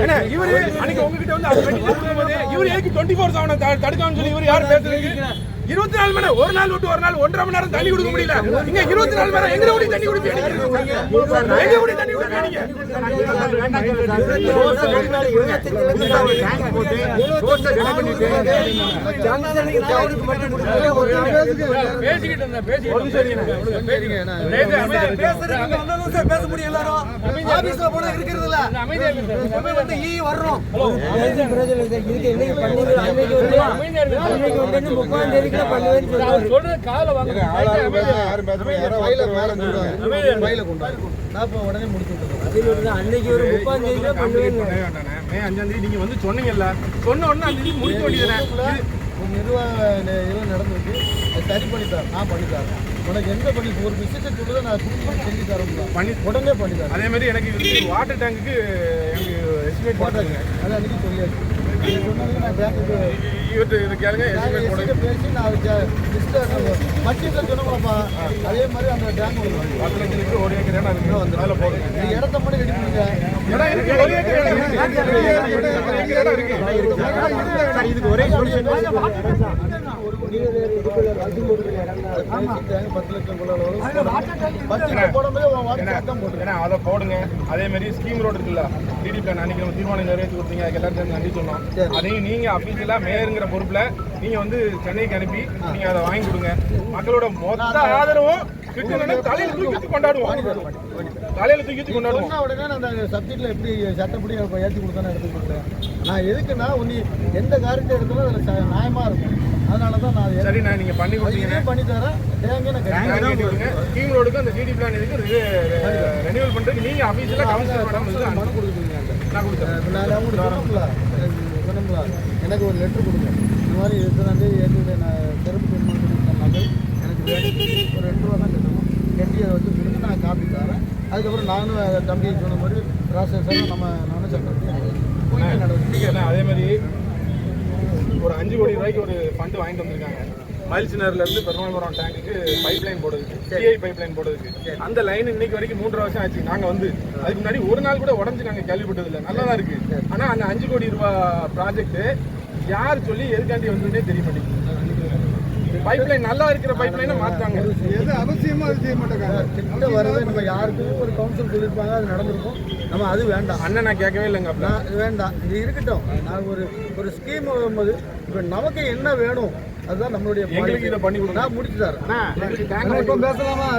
ஏன்னா, இவரு அன்னைக்கு உங்ககிட்ட வந்து இவரு எதுக்கு 24 செவனை த- தடுக்காமன்னு சொல்லி இவரு யார் பேசுறதுக்கு? 24 மணி ஒரு நாள் விட்டு ஒரு நாள் ஒன்றரை மணி நேரம் தண்ணி கொடுக்க முடியல. இங்க 24 மணி நேரம் எங்க ஓடி தண்ணி குடிப்பீங்க எங்க ஓடி தண்ணி குடிப்பீங்க பேசிக்கிட்டு இருந்தேன் பேசிக்கிட்டு. பேசு, முடியும் எல்லாரும் ஆபீஸ்ல போனா இருக்கிறது இல்ல வந்து ஈ வர்றோம் உடனே முடிச்சு அன்னைக்கு ஒரு முப்பாம் பண்ணுவேன். மே அஞ்சாம் தேதி நீங்க வந்து சொன்னீங்கல்ல. சொன்ன உடனே அந்த இது முடிக்க வேண்டியதுதானே. இது- உங்க நிர்வாக இது நடந்திருக்கு? அது சரி பண்ணி தரேன் நான் பண்ணி தரேன் உனக்கு எந்த பண்ணி ஒரு சொல்லுதோ? நான் திரும்ப செஞ்சு தரேன் பண்ணி உடனே பண்ணி தரேன் அதே மாதிரி எனக்கு வாட்டர் டேங்குக்கு எனக்கு எஸ்டிமேட் போட்டாங்க அது அன்னைக்கு சொல்லியாச்சு. இவர்கிட்ட இது கேளுங்க எஸ்டிமேட் போடுங்க பேசி நான் பட்ஜெட்டில் சொன்னோம்லப்பா அதே மாதிரி அந்த டேங்க் ஒன்று பத்து லட்சம் லிட்டர் ஒரு ஏக்கர் இடம் இருக்கு அதில் போடுங்க இந்த இடத்த மட்டும் ரெடி பண்ணுங்க இடம் இருக்கு ஒரு ஏக்கர் இடம் இருக்கு இதுக்கு ஒரே சொல்யூஷன் பத்து லட்சம் போடும்போது ஏன்னா அதை போடுங்க. அதே மாதிரி ஸ்கீம் ரோடு இருக்குல்ல டிடி பிளான் அன்னைக்கு நம்ம தீர்மானம் நிறைவேற்றி கொடுத்தீங்க அதுக்கு எல்லாரும் சேர்ந்து நன்றி சொன்னோம் அதையும் நீங்க அபிஷியலா மேயருங்கிற பொறுப்புல நீங்க வந்து சென்னைக்கு அனுப்பி நீங்க அதை வாங்கி கொடுங்க. மக்களோட மொத்த ஆதரவும் தலையில தூக்கி கொண்டாடுவோம். தலையில தூக்கி கொண்டாடுவோம். உடனே நான் அந்த சப்ஜெக்ட்ல எப்படி சட்டப்படி ஏற்றி கொடுத்தானே எடுத்து கொடுத்தேன் நான் எதுக்குன்னா உன்னை எந்த காரியத்தை எடுத்தாலும் அதில் ச- நியாயமா இருக்கும். அதனால தான் நான் அதை சரி நான் நீங்க பண்ணி கொடுத்தீங்க இதே பண்ணி தரேன். ஸ்கீம் ரோடுக்கு அந்த டிடி பிளான் இதுக்கு ரெனியூவல் பண்றதுக்கு நீங்க அபிஷியலா கவுன்சிலர் மேடம் வந்து மனு கொடுக்குறீங்க நான் கொடுத்தேன் நான் சொன்னோம்ல எனக்கு ஒரு லெட்டர் கொடுங்க. இந்த மாதிரி இருக்கிறாங்க ஏற்கனவே நான் சிறப்பு திருமணம் சொன்னாங்க எனக்கு ஒரு ரெண்டு ரூபா தான் கட்டணும். கட்டி அதை வச்சு கொடுத்து நான் காப்பி தரேன். அதுக்கப்புறம் நானும் அதை தம்பி சொன்ன மாதிரி ப்ராசஸாக நம்ம நானும் என்ன, அதே மாதிரி அஞ்சு கோடி ரூபாய்க்கு ஒரு ஃபண்ட் வாங்கிட்டு வந்திருக்காங்க. மயில்சினர்ல இருந்து பெருமாள்புரம் டேங்குக்கு பைப் லைன் போடுறதுக்கு சிஐ பைப் லைன் போடுறதுக்கு. அந்த லைன் இன்னைக்கு வரைக்கும் மூன்றரை வருஷம் ஆச்சு. நாங்க வந்து அதுக்கு முன்னாடி ஒரு நாள் கூட உடஞ்சு நாங்க கேள்விப்பட்டது இல்லை நல்லா தான் இருக்கு ஆனா அந்த அஞ்சு கோடி ரூபாய் ப்ராஜெக்ட் யார் சொல்லி எதுக்காண்டி வந்ததுன்னே தெரிய மாட்டேங்குது பைப் லைன் நல்லா இருக்கிற பைப் லைனை மாத்தாங்க அது செய்ய கிட்ட வரவே நம்ம யாருக்கும் ஒரு கவுன்சில் சொல்லியிருப்பாங்க அது நடந்திருக்கும். நம்ம அது வேண்டாம். அண்ணன் நான் கேட்கவே இல்லைங்க நான் வேண்டாம். இது இருக்கட்டும். நான் ஒரு ஒரு ஸ்கீம் வரும்போது இப்போ நமக்கு என்ன வேணும் அதுதான் நம்மளுடைய எங்களுக்கு இதை பண்ணி கொடுங்க. நான் முடிச்சு தரேன் எங்களுக்கு tank இப்போ பேசலாமா?